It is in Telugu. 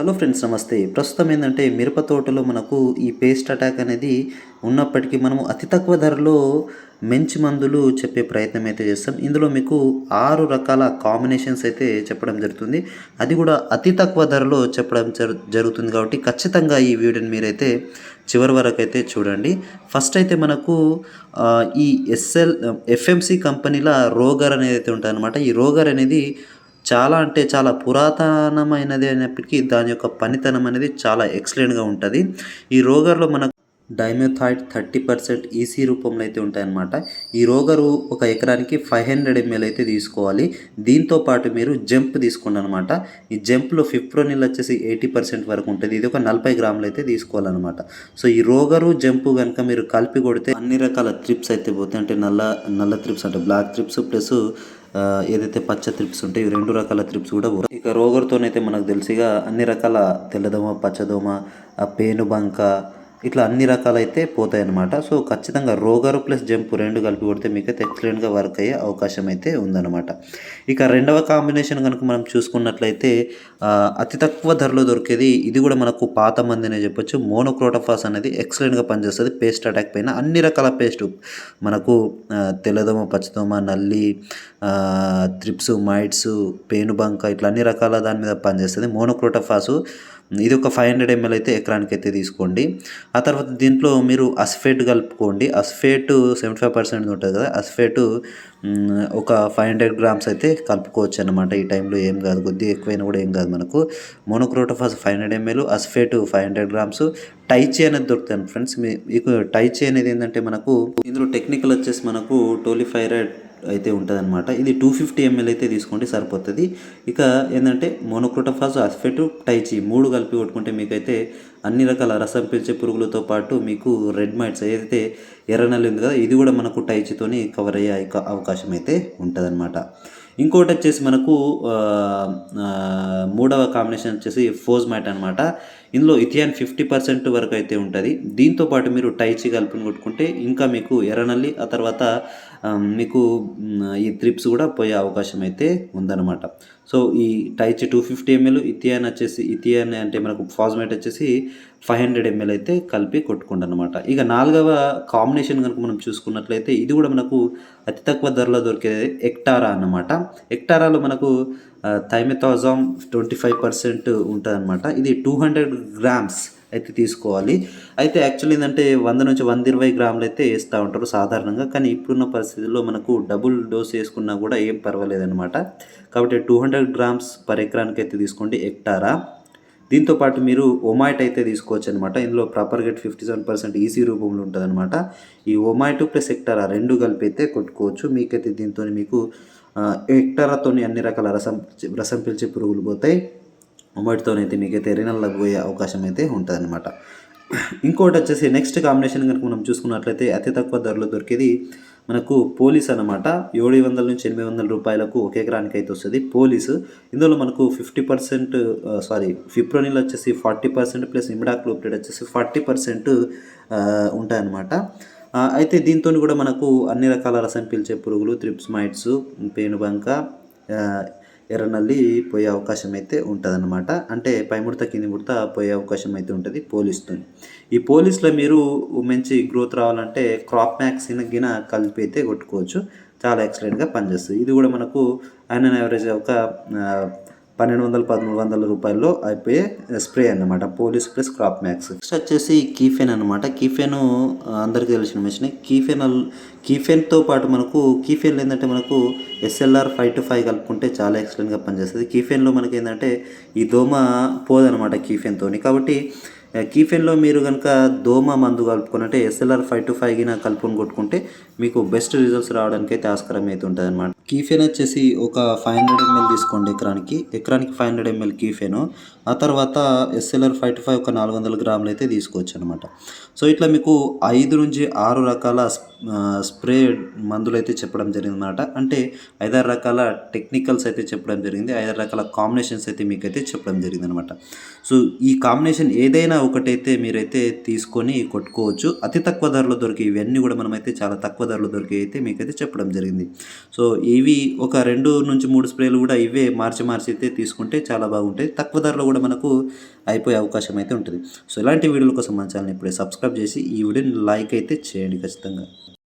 హలో ఫ్రెండ్స్ నమస్తే. ప్రస్తుతం ఏంటంటే మిరప తోటలో మనకు ఈ పేస్ట్ అటాక్ అనేది ఉన్నప్పటికీ మనము అతి తక్కువ ధరలో మంచి మందులు చెప్పే ప్రయత్నం అయితే చేస్తాం. ఇందులో మీకు ఆరు రకాల కాంబినేషన్స్ అయితే చెప్పడం జరుగుతుంది. అది కూడా అతి తక్కువ ధరలో చెప్పడం జరుగుతుంది కాబట్టి ఖచ్చితంగా ఈ వీడియోని మీరైతే చివరి వరకు అయితే చూడండి. ఫస్ట్ అయితే మనకు ఈ ఎస్ఎల్ ఎఫ్ఎంసి కంపెనీల రోగర్ అనేది అయితే ఉంటుంది అనమాట ఈ రోగర్ అనేది చాలా అంటే చాలా పురాతనమైనది అయినప్పటికీ దాని యొక్క పనితనం అనేది చాలా ఎక్సలెంట్గా ఉంటుంది. ఈ రోగర్లో మనకు డైమెథాయిడ్ థర్టీ పర్సెంట్ ఈసీ రూపంలో అయితే ఉంటాయన్నమాట. ఈ రోగరు ఒక ఎకరానికి ఫైవ్ హండ్రెడ్ ఎంఎల్ అయితే తీసుకోవాలి. దీంతో పాటు మీరు జంప్ తీసుకోండి అనమాట ఈ జంప్లో ఫిప్రోనిల్ వచ్చేసి ఎయిటీ పర్సెంట్ వరకు ఉంటుంది. ఇది ఒక నలభై గ్రాములు అయితే తీసుకోవాలన్నమాట. సో ఈ రోగరు జంపు కనుక మీరు కలిపి కొడితే అన్ని రకాల త్రిప్స్ అయితే పోతాయి. అంటే నల్ల నల్ల త్రిప్స్ అంటే బ్లాక్ త్రిప్స్ ప్లస్ ఏదైతే పచ్చ త్రిప్స్ ఉంటాయి ఈ రెండు రకాల త్రిప్స్ కూడా ఇక రోగర్తోనైతే మనకు తెలిసిగా అన్ని రకాల తెల్లదోమ పచ్చదోమ ఆ పేనుబంక ఇట్లా అన్ని రకాలైతే పోతాయి అన్నమాట సో ఖచ్చితంగా రోగరు ప్లస్ జంప్ రెండు కలిపి కొడితే మీకైతే ఎక్సలెంట్గా వర్క్ అయ్యే అవకాశం అయితే ఉందన్నమాట. ఇక రెండవ కాంబినేషన్ కనుక మనం చూసుకున్నట్లయితే అతి తక్కువ ధరలో దొరికేది ఇది కూడా మనకు పాత మందినే చెప్పొచ్చు. మోనోక్రోటోఫాస్ అనేది ఎక్సలెంట్గా పనిచేస్తుంది. పేస్ట్ అటాక్ పైన అన్ని రకాల పేస్ట్ మనకు తెల్లదోమ పచ్చదోమ నల్లి త్రిప్స్ మైట్స్ పేనుబంక ఇట్లా అన్ని రకాల దాని మీద పనిచేస్తుంది. మోనోక్రోటఫాసు ఇది ఒక ఫైవ్ హండ్రెడ్ ఎంఎల్ అయితే ఎకరానికి అయితే తీసుకోండి. ఆ తర్వాత దీంట్లో మీరు అస్ఫేట్ కలుపుకోండి. అస్ఫేట్ సెవెంటీ ఫైవ్ పర్సెంట్ ఉంటుంది కదా అస్ఫేట్ ఒక ఫైవ్ హండ్రెడ్ గ్రామ్స్ అయితే కలుపుకోవచ్చు అనమాట ఈ టైంలో ఏం కాదు కొద్దిగా ఎక్కువైనా కూడా ఏం కాదు మనకు. Monocrotophos five hundred ML acephate five hundred grams టైచే అనేది దొరుకుతాను ఫ్రెండ్స్ మీకు టైచే అనేది ఏంటంటే మనకు ఇందులో టెక్నికల్ వచ్చేసి మనకు టోలిఫైరైడ్ అయితే ఉంటుంది అనమాట ఇది టూ ఫిఫ్టీ ఎంఎల్ అయితే తీసుకోండి సరిపోతుంది. ఇక ఏంటంటే మోనోక్రోటోఫాస్ అస్ఫెట్ టైచి మూడు కలిపి కొట్టుకుంటే మీకైతే అన్ని రకాల రసం పీల్చే పురుగులతో పాటు మీకు రెడ్ మైట్స్ ఏదైతే ఎర్రనల్లి ఉంది కదా ఇది కూడా మనకు టైచితోని కవర్ అయ్యే అవకాశం అయితే ఉంటుందన్నమాట. ఇంకోటి వచ్చేసి మనకు మూడవ కాంబినేషన్ వచ్చేసి ఫోజ్ మ్యాట్ అనమాట ఇందులో ఇథియాన్ ఫిఫ్టీ పర్సెంట్ వరకు అయితే ఉంటుంది. దీంతో పాటు మీరు టైచి కలుపుని కొట్టుకుంటే ఇంకా మీకు ఎర్రనల్లి ఆ తర్వాత మీకు ఈ త్రిప్స్ కూడా పోయే అవకాశం అయితే ఉందన్నమాట. సో ఈ టైచ్ టూ ఫిఫ్టీ ఎంఎల్ ఇథియాన్ వచ్చేసి ఇథియాన్ అంటే మనకు ఫాస్మేట్ వచ్చేసి ఫైవ్ హండ్రెడ్ ఎంఎల్ అయితే కలిపి కొట్టుకోండి అనమాట ఇక నాలుగవ కాంబినేషన్ కనుక మనం చూసుకున్నట్లయితే ఇది కూడా మనకు అతి తక్కువ ధరలో దొరికేది ఎక్టారా అన్నమాట. ఎక్టారాలో మనకు థైమెథాజామ్ ట్వంటీ ఫైవ్ పర్సెంట్ ఉంటుంది అనమాట ఇది టూ హండ్రెడ్ గ్రామ్స్. అయితే తీసుకోవాలి. అయితే యాక్చువల్లీ ఏంటంటే వంద నుంచి వంద ఇరవై గ్రాములు అయితే వేస్తూ ఉంటారు సాధారణంగా. కానీ ఇప్పుడున్న పరిస్థితుల్లో మనకు డబుల్ డోస్ వేసుకున్నా కూడా ఏం పర్వాలేదన్నమాట. కాబట్టి టూ హండ్రెడ్ గ్రామ్స్ పర్ ఎకరానికి అయితే తీసుకోండి ఎక్టారా దీంతో పాటు మీరు ఒమాయిట్ అయితే తీసుకోవచ్చు అనమాట ఇందులో proper get fifty seven percent EC రూపంలో ఉంటుంది అనమాట ఈ ఒమాయిట్ ప్లస్ ఎక్టారా రెండు కలిపి అయితే కొట్టుకోవచ్చు. మీకైతే దీంతో మీకు ఆ, అన్ని రకాల రసం రసం పిలిచే పురుగులు పోతాయి. ఉమ్మడితోనైతే మీకైతే ఎరినల్లకు పోయే అవకాశం అయితే ఉంటుంది అనమాట ఇంకోటి వచ్చేసి నెక్స్ట్ కాంబినేషన్ కనుక మనం చూసుకున్నట్లయితే అతి తక్కువ ధరలో దొరికేది మనకు పోలీస్ అనమాట ఏడు వందల నుంచి ఎనిమిది వందల రూపాయలకు ఒక ఎకరానికి అయితే వస్తుంది పోలీసు. ఇందులో మనకు ఫిఫ్టీ పర్సెంట్ సారీ ఫిప్రోనిల్ వచ్చేసి ఫార్టీ పర్సెంట్ ప్లస్ ఇమిడాక్లోప్రేట్ వచ్చేసి ఫార్టీ పర్సెంట్ ఉంటాయన్నమాట. అయితే దీంతో కూడా మనకు అన్ని రకాల రసం పీల్చే పురుగులు త్రిప్స్ మైట్స్ పేనుబంక ఎర్రనల్లి పోయే అవకాశం అయితే ఉంటుందన్నమాట. అంటే పై ముడత కింది ముడత పోయే అవకాశం అయితే ఉంటుంది పోలీస్తో ఈ పోలీస్లో మీరు మంచి గ్రోత్ రావాలంటే క్రాప్ మ్యాక్స్ గిన కలిపి అయితే కొట్టుకోవచ్చు. చాలా ఎక్సలెంట్గా పనిచేస్తుంది. ఇది కూడా మనకు ఆయన యావరేజ్ ఒక పన్నెండు వందల పదమూడు వందల రూపాయల్లో అయిపోయే స్ప్రే అన్నమాట police plus crop max. Next వచ్చేసి కీఫెన్ అనమాట కీఫెన్ అందరికీ తెలిసిన మెషిన్. కీఫెన్ కీఫెన్తో పాటు మనకు కీఫెన్ ఏంటంటే మనకు ఎస్ఎల్ఆర్ ఫైవ్ టు ఫైవ్ కలుపుకుంటే చాలా ఎక్సలెంట్గా పనిచేస్తుంది. కీఫెన్లో మనకి ఏంటంటే ఈ దోమ పోదనమాట కీఫెన్తోని. కాబట్టి కీఫెన్లో మీరు కనుక దోమ మందు కలుపుకొని అంటే ఎస్ఎల్ఆర్ ఫైవ్ టు ఫైవ్ గిన కలుపుకొని కొట్టుకుంటే మీకు బెస్ట్ రిజల్ట్స్ రావడానికి అయితే ఆస్కారం అయితే ఉంటుంది అనమాట కీఫెన్ వచ్చేసి ఒక ఫైవ్ హండ్రెడ్ ఎంఎల్ తీసుకోండి ఎకరానికి. ఎకరానికి ఫైవ్ హండ్రెడ్ ఎంఎల్ కీఫెను. ఆ తర్వాత ఎస్ఎల్ఆర్ ఫైవ్ టు ఫైవ్ ఒక నాలుగు వందల గ్రాములు అయితే తీసుకోవచ్చు అనమాట సో ఇట్లా మీకు ఐదు నుంచి ఆరు రకాల స్ప్రే మందులు అయితే చెప్పడం జరిగింది అనమాట అంటే ఐదారు రకాల టెక్నికల్స్ అయితే చెప్పడం జరిగింది. ఐదారు రకాల కాంబినేషన్స్ అయితే మీకైతే చెప్పడం జరిగింది అనమాట సో ఈ కాంబినేషన్ ఏదైనా ఒకటైతే మీరైతే తీసుకొని కొట్టుకోవచ్చు. అతి తక్కువ ధరలో దొరికే ఇవన్నీ కూడా మనమైతే చాలా తక్కువ ధరలో దొరికే అయితే మీకైతే చెప్పడం జరిగింది. సో ఇవి ఒక రెండు నుంచి మూడు స్ప్రేలు కూడా ఇవే మార్చి మార్చి అయితే తీసుకుంటే చాలా బాగుంటాయి. తక్కువ ధరలో కూడా మనకు అయిపోయే అవకాశం అయితే ఉంటుంది. సో ఇలాంటి వీడియోల కోసం మన ఛానల్ ఇప్పుడే సబ్స్క్రైబ్ చేసి ఈ వీడియోని లైక్ అయితే చేయండి ఖచ్చితంగా.